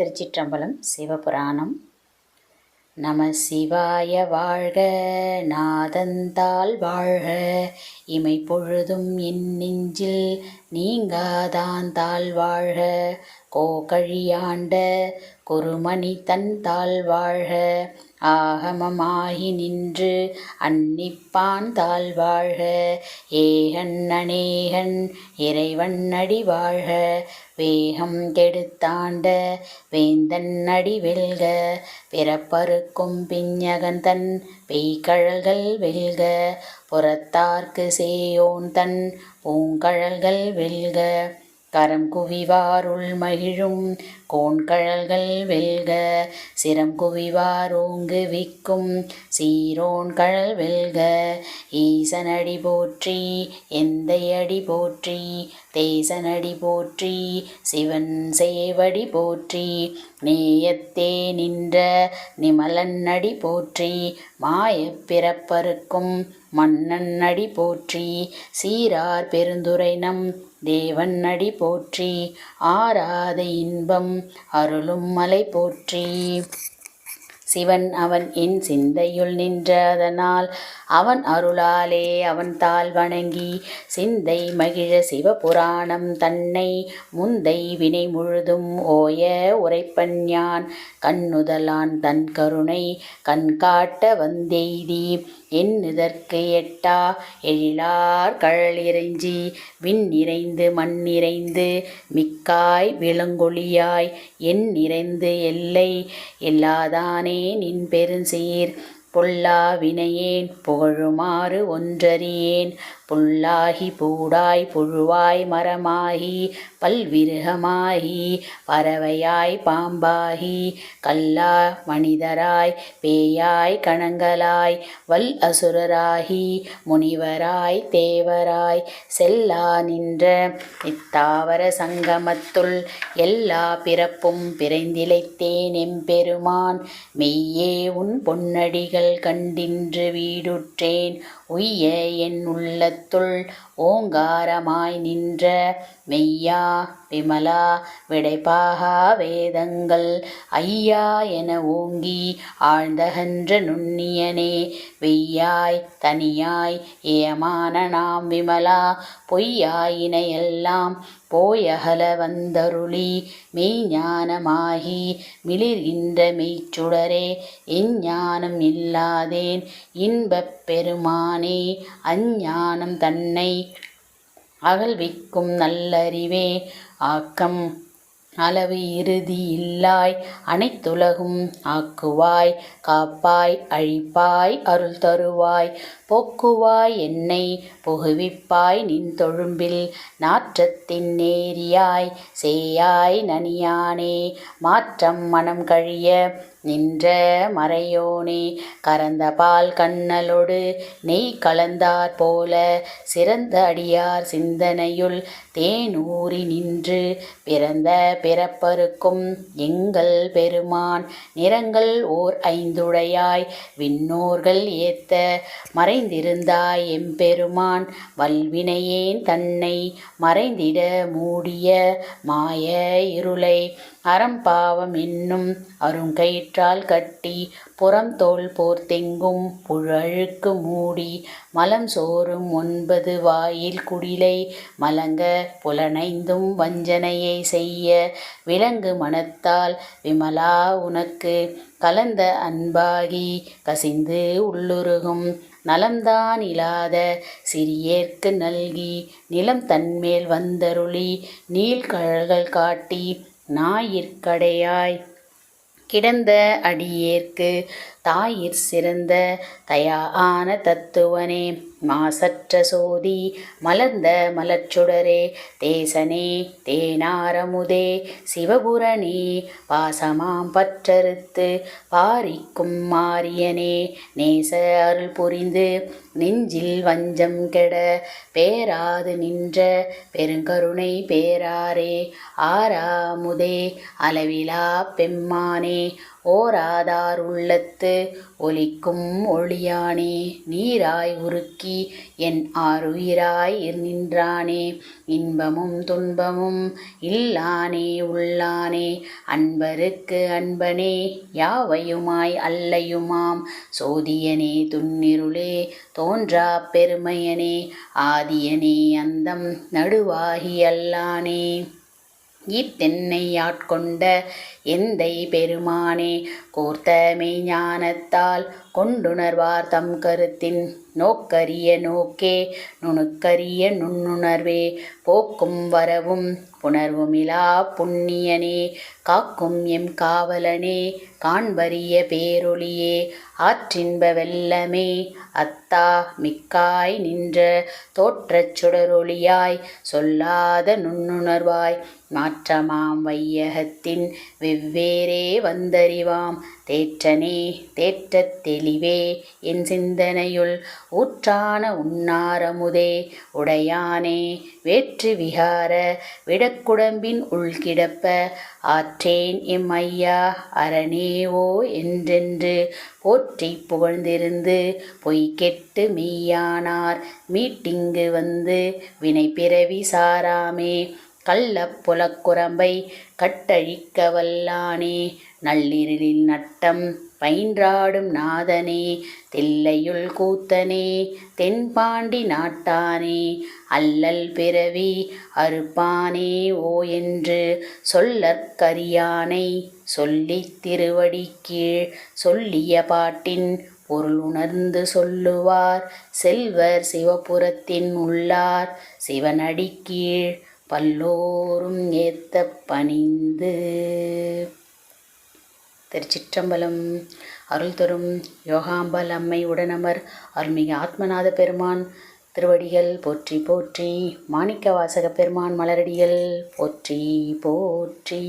திருச்சிற்றம்பலம் சிவபுராணம். நம சிவாய வாழ்க நாதந்தாள் வாழ்க. இமை பொழுதும் என் நெஞ்சில் நீங்காதான் தாழ் வாழ்க. கோகழியாண்ட குருமணி தன் தாழ் வாழ்க ஆகமமாகி நின்று அன்னிப்பான் தாழ் வாழ்க ஏகன் அநேகன் இறைவன் அடி வாழ்க வேகம் கெடுத்தாண்ட வேந்தன் அடி வெல்க. பிறப்பருக்கும் பிஞகன் தன் பெய்கழல்கள் வெல்க. புறத்தார்க்கு சேயோன் தன் பூங்கழல்கள் வெல்க. கரம் குவிவாருள் மகிழும். கோண்கழல்கள் வெல்க சிரம் குவிவார் ஓங்கு விக்கும். சீரோன் கழல் வெல்க ஈசனடி போற்றி எந்தையடி போற்றி. தேசனடி போற்றி சிவன் சேவடி போற்றி. நேயத்தே நின்ற நிமலன் அடி போற்றி. மாயப் பிறப்பருக்கும் மன்னன் அடி போற்றி. சீரார் பெருந்துரை நம் தேவன் அடி போற்றி ஆராத இன்பம் அருளும் மலை போற்றி. சிவன் அவன் என் சிந்தையுள் நின்றதனால் அவன் அருளாலே அவன் தாள் வணங்கி சிந்தை மகிழ சிவபுராணம் தன்னை முந்தை வினை முழுதும் ஓய உரைப்பன் யான் கண்ணுதலான் தன் கருணை கண்காட்ட வந்தெய்தி எண்ணுதற்கு எட்டா எழிலார் கழலிறைஞ்சி விண் நிறைந்து மண் நிறைந்து மிக்காய் விளங்கொழியாய் என் நிறைந்து எல்லை எல்லாதானே நின் பெருஞ்சீர் பொல்லா வினையேன் புகழுமாறு ஒன்றறியேன். புல்லாகி பூடாய் புழுவாய் மரமாகி பல்விருகமாகி பறவையாய் பாம்பாகி கல்லா மனிதராய் பேயாய் கணங்களாய் வல் அசுரராகி முனிவராய் தேவராய் செல்லா நின்ற இத்தாவர சங்கமத்துள் எல்லா பிறப்பும் பிறந்திழைத்தேன் எம்பெருமான். மெய்யே உன் பொன்னடிகள் கண்டின்று வீடுற்றேன். உய்ய என் உள்ளத்துள் ஓங்காரமாய் நின்ற மெய்யா விமலா விடைப்பாகா வேதங்கள். ஐயா என ஓங்கி ஆழ்ந்தகன்ற நுண்ணியனே வெய்யாய் தனியாய் ஏமான நாம் விமலா பொய்யாயினையெல்லாம் போயகல வந்தருளி மெய்ஞானமாகி மிளிர்கின்ற மெய்ச்சுடரே எஞ்ஞானம் இல்லாதேன் இன்பப் பெருமானே அஞ்ஞானம் தன்னை அகழ்விக்கும் நல்லறிவே. ஆக்கம் அளவு இறுதி இல்லாய். அனைத்துலகும் ஆக்குவாய். காப்பாய் அழிப்பாய் அருள் தருவாய். போக்குவாய் என்னை புகுவிப்பாய். நின் தொழும்பில் நாற்றத்தின் நேரியாய். சேயாய் நனியானே. மாற்றம் மனம் கழிய நின்ற மறையோனே கறந்த பால் கண்ணலொடு நெய் கலந்தாற் போல சிறந்த அடியார் சிந்தனையுள் தேனூறி நின்று பிறந்த பிறப்பருக்கும் எங்கள் பெருமான் நிறங்கள் ஓர் ஐந்துடையாய். விண்ணோர்கள் ஏத்த மறைந்திருந்தாய் எம்பெருமான் வல்வினையேன் தன்னை மறைந்திட மூடிய மாய இருளை. அறம்பாவம் என்னும் அருங்கயிற்றால் கட்டி புறம் தோல் போர்த்தெங்கும் புழழுக்கு மூடி மலம் சோறும் ஒன்பது வாயில் குடிலை மலங்க புலனைந்தும் வஞ்சனையை செய்ய விலங்கு மனத்தால் விமலா உனக்கு கலந்த அன்பாகி கசிந்து உள்ளுருகும் நலம்தான் இல்லாத சிறியேற்கு நல்கி நிலம் தன்மேல் வந்தருளி நீள்கழல்கள் காட்டி ஞாயிற்கடையாய் கிடந்த அடியேற்கு தாயிற் சிறந்த தயா ஆன தத்துவனே மாசற்ற சோதி மலர்ந்த மலச்சுடரே தேசனே தேனாரமுதே சிவபுரணே பாசமாம் பற்றறுத்து பாரிக்கும் மாரியனே நேச அருள் புரிந்து நெஞ்சில் வஞ்சம் கெட பேராது நின்ற பெருங்கருணை பேராரே ஆறாமுதே அளவிலா பெம்மானே ஓராதார் உள்ளத்து ஒலிக்கும் ஒளியானே நீராய் உருக்கி என் ஆறுயிராய் நின்றானே. இன்பமும் துன்பமும் இல்லானே உள்ளானே. அன்பருக்கு அன்பனே யாவையுமாய் அல்லையுமாம்? சோதியனே துன்னிருளே தோன்றா பெருமையனே. ஆதியனே அந்தம் நடுவாகி அல்லானே. இத்தென்னை ஆட்கொண்ட எந்தை பெருமானே கோர்த்தமை ஞானத்தால் கொண்டுணர்வார் தம் கருத்தின். நோக்கரிய நோக்கே நுணுக்கரிய நுண்ணுணர்வே போக்கும் வரவும் புணர்வுமிலா புண்ணியனே காக்கும் எம் காவலனே காண்பரிய பேரொளியே ஆற்றின்ப வெல்லமே அத்தா மிக்காய் நின்ற தோற்றச் சுடரொளியாய் சொல்லாத நுண்ணுணர்வாய் மாற்றமாம் வையகத்தின் வெவ்வேறே வந்தறிவாம். தேற்றனே தேற்றத் தெளிவே என் சிந்தனையுள் ஊற்றான உன்னாரமுதே. உடையானே வேற்று விகார விடக்குடம்பின் உள்கிடப்ப ஆற்றேன் எம் ஐயா அரணேவோ என்றென்று போற்றி புகழ்ந்திருந்து பொய் கெட்டு மெய்யானார். மீட்டிங்கு வந்து வினை பிறவி சாராமே கள்ளப்புலக்குரம்பை கட்டழிக்க வல்லானே நள்ளிரலில் நட்டம் பயின்றாடும் நாதனே. தில்லையுள் கூத்தனே. தென்பாண்டி நாட்டானே. அல்லல் பிறவி அறுப்பானே ஓ என்று சொல்லற்கரியானை சொல்லித் திருவடி கீழ் சொல்லிய பாட்டின் பொருள் உணர்ந்து சொல்லுவார். செல்வர் சிவபுரத்தின் உள்ளார். சிவனடி கீழ் பல்லோரும் ஏத்த பணிந்து. திருச்சிற்றம்பலம் அருள் தரும் யோகாம்பல் அம்மை உடனமர் அருள்மிகு ஆத்மநாத பெருமான். திருவடிகள் போற்றி போற்றி மாணிக்க வாசக பெருமான் மலரடிகள் போற்றி போற்றி.